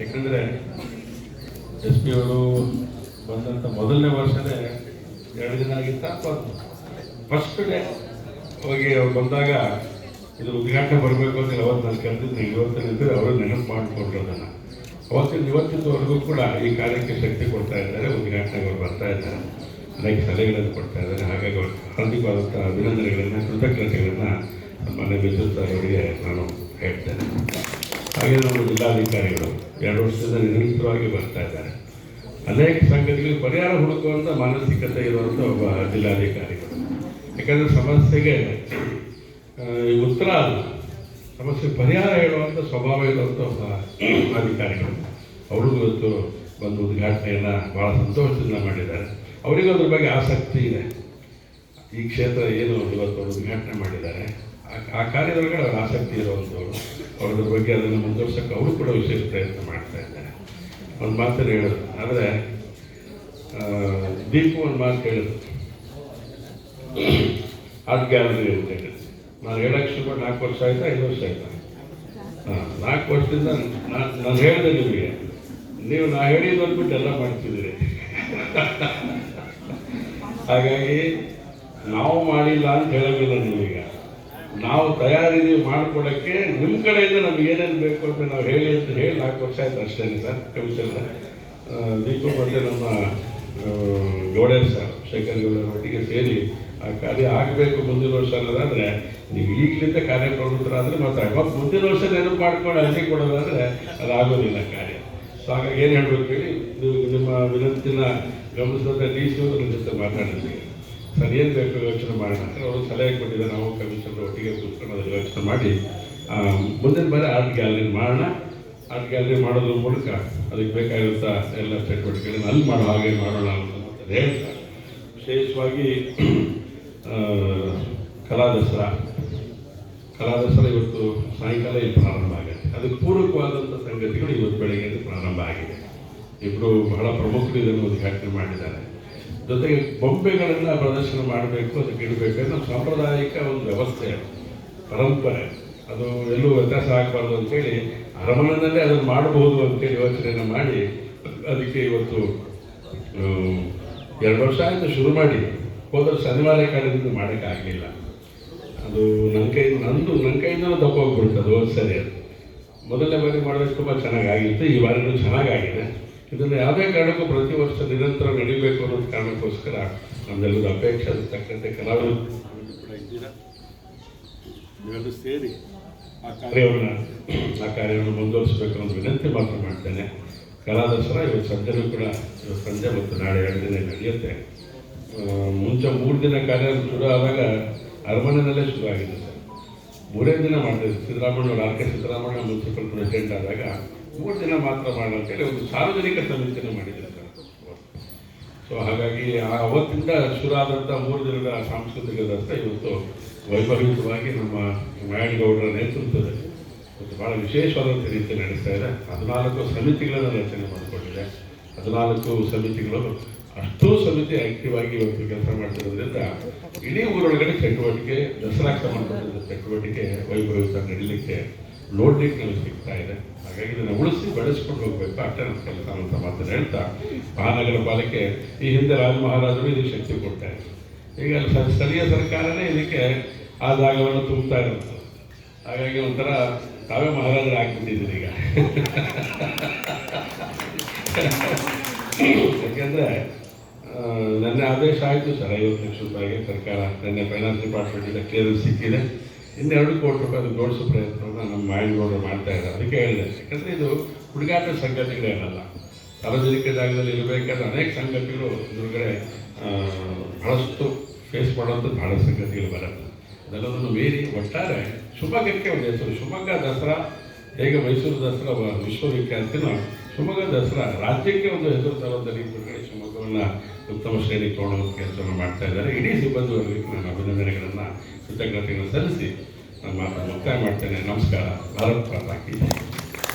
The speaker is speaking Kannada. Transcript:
ಯಾಕಂದರೆ ಎಸ್ ಪಿ ಅವರು ಬಂದಂಥ ಮೊದಲನೇ ವರ್ಷನೇ ಎರಡು ದಿನ ಆಗಿತ್ತ ಅಥವಾ ಫಸ್ಟ್ ಡೇ ಹೋಗಿ ಅವ್ರು ಬಂದಾಗ ಇದು ಉದ್ಘಾಟನೆ ಬರಬೇಕು ಅಂತ ಅವತ್ತು ನಾನು ಕರೆದಿದ್ದೆ ಇವತ್ತಿನಿಂದ ಅವರು ನೆನಪು ಮಾಡಿಕೊಂಡ್ರು ಅದನ್ನು ಅವತ್ತಿನ, ಇವತ್ತಿನವರೆಗೂ ಕೂಡ ಈ ಕಾರ್ಯಕ್ಕೆ ಶಕ್ತಿ ಕೊಡ್ತಾ ಇದ್ದಾರೆ ಉದ್ಘಾಟನೆಗಳು ಅವ್ರು ಬರ್ತಾ ಇದ್ದಾರೆ ಅನೇಕ ಸಲಹೆಗಳನ್ನು ಕೊಡ್ತಾ ಇದ್ದಾರೆ. ಹಾಗಾಗಿ ಅವ್ರಿಗೆ ಹಾರ್ದಿಕವಾದಂಥ ಅಭಿನಂದನೆಗಳನ್ನು, ಕೃತಜ್ಞತೆಗಳನ್ನು ಮನೆ ವಿದ್ಯುತ್ ಅವರಿಗೆ ನಾನು ಹೇಳ್ತೇನೆ. ಹಾಗೆ ನಮ್ಮ ಜಿಲ್ಲಾಧಿಕಾರಿಗಳು ಎರಡು ವರ್ಷದಿಂದ ನಿರಂತರವಾಗಿ ಬರ್ತಾ ಇದ್ದಾರೆ. ಅನೇಕ ಸಂಗತಿಗಳಿಗೆ ಪರಿಹಾರ ಹುಡುಕುವಂಥ ಮಾನಸಿಕತೆ ಇರುವಂಥ ಒಬ್ಬ ಜಿಲ್ಲಾಧಿಕಾರಿಗಳು. ಯಾಕಂದರೆ ಸಮಸ್ಯೆಗೆ ಉತ್ತರ ಅಲ್ಲ. ಸಮಸ್ಯೆ ಪರಿಹಾರ ಹೇಳುವಂಥ ಸ್ವಭಾವ ಇರುವಂಥ ಒಬ್ಬ ಅಧಿಕಾರಿಗಳು. ಅವ್ರಿಗೂ ಇವತ್ತು ಒಂದು ಉದ್ಘಾಟನೆಯನ್ನು ಭಾಳ ಸಂತೋಷದಿಂದ ಮಾಡಿದ್ದಾರೆ. ಅವರಿಗೂ ಅದ್ರ ಬಗ್ಗೆ ಆಸಕ್ತಿ ಇದೆ. ಈ ಕ್ಷೇತ್ರ ಏನು ಇವತ್ತು ಉದ್ಘಾಟನೆ ಮಾಡಿದ್ದಾರೆ. ಆ- ಕಾರ್ಯದೊಳಗಡೆ ಅವ್ರ ಆಸಕ್ತಿ ಇರುವಂಥವ್ರು, ಅವ್ರದ್ರ ಬಗ್ಗೆ ಅದನ್ನು ಮುಂದುವರ್ಸೋಕ್ಕೆ ಅವರು ಕೂಡ ವಿಶೇಷ ಪ್ರಯತ್ನ ಮಾಡ್ತಾ ಇದ್ದಾರೆ. ಒಂದು ಮಾತನ್ನು ಹೇಳೋದು. ಆದರೆ ದೀಪು ಒಂದು ಮಾತು ಹೇಳಿದ್ರು. ಆರ್ಟ್ ಗ್ಯಾಲರಿ ಅಂತ ಹೇಳಿದ್ರು. ನಾನು ಹೇಳಕ್ಕೆ ಶುರು ನಾಲ್ಕು ವರ್ಷ ಆಯ್ತಾ, ಐದು ವರ್ಷ ಆಯ್ತಾ? ಹಾಂ, ನಾಲ್ಕು ವರ್ಷದಿಂದ ನಾನು ನಾನು ಹೇಳಿದೆ ನಿಮಗೆ. ನೀವು ನಾ ಹೇಳಿದ್ದು ಅಂದ್ಬಿಟ್ಟು ಎಲ್ಲ ಮಾಡ್ತಿದ್ದೀರಿ. ಹಾಗಾಗಿ, ನಾವು ಮಾಡಿಲ್ಲ ಅಂತ ಹೇಳೋದಿಲ್ಲ ನೀವೀಗ ನಾವು ತಯಾರಿ ಮಾಡಿಕೊಡೋಕ್ಕೆ ನಿಮ್ಮ ಕಡೆಯಿಂದ ನಮ್ಗೆ ಏನೇನು ಬೇಕು ಅಂತ ನಾವು ಹೇಳಿ ಅಂತ ಹೇಳಿ ನಾಲ್ಕು ವರ್ಷ ಆಯ್ತು ಅಷ್ಟೇ ಸರ್ ಕಮಿಷನ್ ದೀಪು ಮತ್ತು ನಮ್ಮ ಗೌಡೇ ಸರ್, ಶೇಖರ್ ಗೌಡರ ಒಟ್ಟಿಗೆ ಸೇರಿ ಆ ಕಾರ್ಯ ಆಗಬೇಕು ಮುಂದಿನ ವರ್ಷ ಅನ್ನೋದಾದ್ರೆ ನೀವು ಈಗಲಿಂದ ಕಾರ್ಯಪ್ರವೃತ್ತರಾದ್ರೆ ಮಾತಾಡಿ ಮತ್ತು ಮುಂದಿನ ವರ್ಷ ನೆನಪು ಮಾಡ್ಕೊಂಡು ಅರ್ಜಿ ಅದು ಅದಾಗೋದಿಲ್ಲ ಕಾರ್ಯ. ಸೊ ಹಾಗಾಗಿ ಏನು ಹೇಳ್ಬೇಕು ಹೇಳಿ ನಿಮ್ಮ ವಿನಂತಿನ ಗಮನಿಸಿದ ಡಿ ಸಿ ಜೊತೆ ಮಾತಾಡಿದ್ವಿ. ಸರ್ ಬೇಕು ಯೋಚನೆ ಮಾಡೋಣ. ಅಂತ ಅವರು ಸಲಹೆ ಕೊಟ್ಟಿದ್ದಾರೆ, ನಾವು ಕಮಿಷನ್ ಒಟ್ಟಿಗೆ ಕೂತ್ಕೊಂಡು ಅದನ್ನು ಯೋಚನೆ ಮಾಡಿ. ಮುಂದಿನ ಬಾರಿ ಆರ್ಟ್ ಗ್ಯಾಲರಿ ಮಾಡೋಣ. ಆರ್ಟ್ ಗ್ಯಾಲರಿ ಮಾಡೋದ್ರ ಮೂಲಕ ಅದಕ್ಕೆ ಬೇಕಾಗಿರುವಂಥ ಎಲ್ಲ ಚಟುವಟಿಕೆಗಳನ್ನು ಅಲ್ಲಿ ಮಾಡೋ ಹಾಗೆ ಮಾಡೋಣ ಅಂತ ಹೇಳ್ತಾರೆ ವಿಶೇಷವಾಗಿ ಕಲಾ ದಸರಾ. ಕಲಾ ದಸರಾ ಇವತ್ತು ಸಾಯಂಕಾಲ ಇಲ್ಲಿ ಪ್ರಾರಂಭ ಆಗಿದೆ ಅದಕ್ಕೆ ಪೂರಕವಾದಂಥ ಸಂಗತಿಗಳು ಇವತ್ತು ಬೆಳಗ್ಗೆ ಪ್ರಾರಂಭ ಆಗಿದೆ. ಇಬ್ಬರು ಬಹಳ ಪ್ರಮುಖರು ಇದನ್ನು ಉದ್ಘಾಟನೆ ಮಾಡಿದ್ದಾರೆ. ಜೊತೆಗೆ ಬೊಂಬೆಗಳನ್ನು ಪ್ರದರ್ಶನ ಮಾಡಬೇಕು, ಅದಕ್ಕೆ ಇಡಬೇಕು ನಮ್ಮ ಸಾಂಪ್ರದಾಯಿಕ ಒಂದು ವ್ಯವಸ್ಥೆ. ಪರಂಪರೆ. ಅದು ಎಲ್ಲೂ ವ್ಯತ್ಯಾಸ ಆಗಬಾರ್ದು ಅಂತೇಳಿ ಅರಮನೆಯಲ್ಲೇ ಅದನ್ನು ಮಾಡಬಹುದು ಅಂತೇಳಿ ಯೋಚನೆಯನ್ನು ಮಾಡಿ ಅದಕ್ಕೆ ಇವತ್ತು ಎರಡು ವರ್ಷ ಆಯಿತು ಶುರು ಮಾಡಿ. ಹೋದ ಶನಿವಾರ ಕಾಲದಿಂದ ಮಾಡೋಕ್ಕೆ ಮಾಡೋಕ್ಕಾಗಲಿಲ್ಲ ಅದು ನನ್ನ ಕೈ, ನಂದು, ನನ್ನ ಕೈಯಿಂದಲೂ ದಪ್ಪ ಹೋಗ್ಬಿಡ್ತು ಅದು ಸರಿ ಅದು. ಮೊದಲನೇ ಬಾರಿ ಮಾಡೋದಕ್ಕೆ ತುಂಬ ಚೆನ್ನಾಗಾಗಿತ್ತು, ಈ ಬಾರಿನೂ ಚೆನ್ನಾಗಾಗಿದೆ. ಇದನ್ನು ಯಾವುದೇ ಕಾರಣಕ್ಕೂ ಪ್ರತಿ ವರ್ಷ ನಿರಂತರ ನಡೀಬೇಕು ಅನ್ನೋದು ಕಾರಣಕ್ಕೋಸ್ಕರ ನಮ್ಮೆಲ್ಲರ ಅಪೇಕ್ಷೆ ತಕ್ಕಂತೆ ಕಲಾವಿದರು ಕೂಡ ಇದ್ದೀರಾ ನೀವೆಲ್ಲರೂ ಸೇರಿ ಆ ಕಾರ್ಯವನ್ನು ಆ ಕಾರ್ಯವನ್ನು ಮುಂದುವರಿಸಬೇಕು ಅನ್ನೋ ವಿನಂತಿ ಮಾತ್ರ ಮಾಡ್ತೇನೆ. ಕಲಾ ದಸರಾ ಇವತ್ತು ಸಂಜೆನೂ ಕೂಡ, ಇವತ್ತು ಸಂಜೆ ಮತ್ತು ನಾಳೆ ಎರಡು ದಿನ ನಡೆಯುತ್ತೆ. ಮುಂಚೆ ಮೂರು ದಿನ ಕಾರ್ಯ ಶುರು ಆದಾಗ ಅರಮನೆಯಲ್ಲೇ ಶುರು ಆಗಿದೆ ಸರ್. ಮೂರೇ ದಿನ ಮಾಡಿದ್ರು Siddaramaiah R K Siddaramaiah municipal president ಆದಾಗ ಮೂರು ದಿನ ಮಾತ್ರ ಮಾಡೋಣ ಅಂತೇಳಿ ಒಂದು ಸಾರ್ವಜನಿಕ ಸಮಿತಿಯನ್ನು ಮಾಡಿದ್ರು ಸರ್. ಸೊ ಹಾಗಾಗಿ ಅವತ್ತಿಂದ ಶುರು ಆದಂಥ ಮೂರು ದಿನಗಳ ಸಾಂಸ್ಕೃತಿಕ ದಸರಾ ಇವತ್ತು ವೈಭವಯುತವಾಗಿ ನಮ್ಮ ನಾಯಣಗೌಡರ ನೇತೃತ್ವದಲ್ಲಿ ಒಂದು ಭಾಳ ವಿಶೇಷವಾದಂಥ ರೀತಿ ನಡೆಸ್ತಾ ಇದೆ. ಹದಿನಾಲ್ಕು ಸಮಿತಿಗಳನ್ನು ರಚನೆ ಮಾಡಿಕೊಂಡಿದೆ. ಹದಿನಾಲ್ಕು ಸಮಿತಿಗಳು ಅಷ್ಟೂ ಸಮಿತಿ ಆಕ್ಟಿವ್ ಆಗಿ ಇವತ್ತು ಕೆಲಸ ಮಾಡ್ತಿರೋದ್ರಿಂದ ಇಡೀ ಊರೊಳಗಡೆ ಚಟುವಟಿಕೆ, ದಸರಾ ಸಂಬಂಧಪಟ್ಟ ಚಟುವಟಿಕೆ ವೈಭವಯುತ ನಡೀಲಿಕ್ಕೆ ನೋಡ್ಲಿಕ್ಕೆ ನಮಗೆ ಸಿಗ್ತಾ ಇದೆ. ಹಾಗಾಗಿ ಇದನ್ನು ಉಳಿಸಿ ಬೆಳೆಸ್ಕೊಂಡು ಹೋಗ್ಬೇಕು. ಅಷ್ಟೇ ಕೆಲಸ ಅಂತ ಮಾತನ್ನು ಹೇಳ್ತಾ ಮಹಾನಗರ ಪಾಲಿಕೆ, ಈ ಹಿಂದೆ ರಾಜ ಮಹಾರಾಜರು ಇದಕ್ಕೆ ಶಕ್ತಿ ಕೊಡ್ತಾ ಇದ್ರು. ಈಗ ಸ್ಥಳೀಯ ಸರ್ಕಾರನೇ ಇದಕ್ಕೆ ಆ ಜಾಗವನ್ನು ತುಂಬ್ತಾ ಇರುತ್ತೆ ಹಾಗಾಗಿ ಒಂಥರ ತಾವೇ ಮಹಾರಾಜರು ಆಗ್ಬಿಟ್ಟಿದ್ದೀರಿ ಈಗ. ಯಾಕೆಂದರೆ ನನ್ನ ಆದೇಶ ಆಯಿತು ಸರ್, ಐವತ್ತು ಲಕ್ಷ ರೂಪಾಯಿಗೆ ಸರ್ಕಾರ, ನನ್ನ ಫೈನಾನ್ಸ್ ಡಿಪಾರ್ಟ್ಮೆಂಟಿಂದ ಕ್ಲಿಯರೆನ್ಸ್ ಸಿಕ್ಕಿದೆ. ಇನ್ನೆರಡು ಕೋಟಿ ರೂಪಾಯಿ ಜೋಡಿಸೋ ಪ್ರಯತ್ನವನ್ನು ನಮ್ಮ ಮಾಯನಗೌಡರು ಮಾಡ್ತಾ ಇದ್ದಾರೆ ಅದಕ್ಕೆ ಹೇಳಿದೆ. ಯಾಕಂದರೆ ಇದು ಹುಡುಗಾಟ ಸಂಗತಿಗಳೇನಲ್ಲ ಸಾರ್ವಜನಿಕ ಜಾಗದಲ್ಲಿ ಇರಬೇಕಾದ ಅನೇಕ ಸಂಗತಿಗಳು ಎದುರುಗಡೆ ಬಹಳಷ್ಟು ಫೇಸ್ ಮಾಡುವಂಥ ಬಹಳ ಸಂಗತಿಗಳು ಬರುತ್ತೆ. ಅದೆಲ್ಲವನ್ನು ಮೀರಿ ಒಟ್ಟಾರೆ ಶಿವಮೊಗ್ಗಕ್ಕೆ ಒಂದು ಹೆಸರು. ಶಿವಮೊಗ್ಗ ದಸರಾ ಹೇಗೆ ಮೈಸೂರು ದಸರಾ, ವಿಶ್ವವಿಖ್ಯಾತಿನೋ ಶಿವಮೊಗ್ಗ ದಸರಾ ರಾಜ್ಯಕ್ಕೆ ಒಂದು ಹೆಸರು ತರುವಂಥ ಶಿವಮೊಗ್ಗವನ್ನು ಉತ್ತಮ ಶ್ರೇಣಿ ತಗೊಳ್ಳುವಂಥ ಕೆಲಸವನ್ನು ಮಾಡ್ತಾ ಇದ್ದಾರೆ. ಇಡೀ ಸಿಬ್ಬಂದಿ ವರ್ಗಕ್ಕೆ ನಾನು ಅಭಿನಂದನೆಗಳನ್ನು, ಕೃತಜ್ಞತೆಗಳನ್ನು ಸಲ್ಲಿಸಿ ನಾನು ಮಾತನ್ನು ಮುಕ್ತಾಯ ಮಾಡ್ತೇನೆ. ನಮಸ್ಕಾರ. ಭಾರತ್ ಮಾತಾ ಕಿ ಜೈ.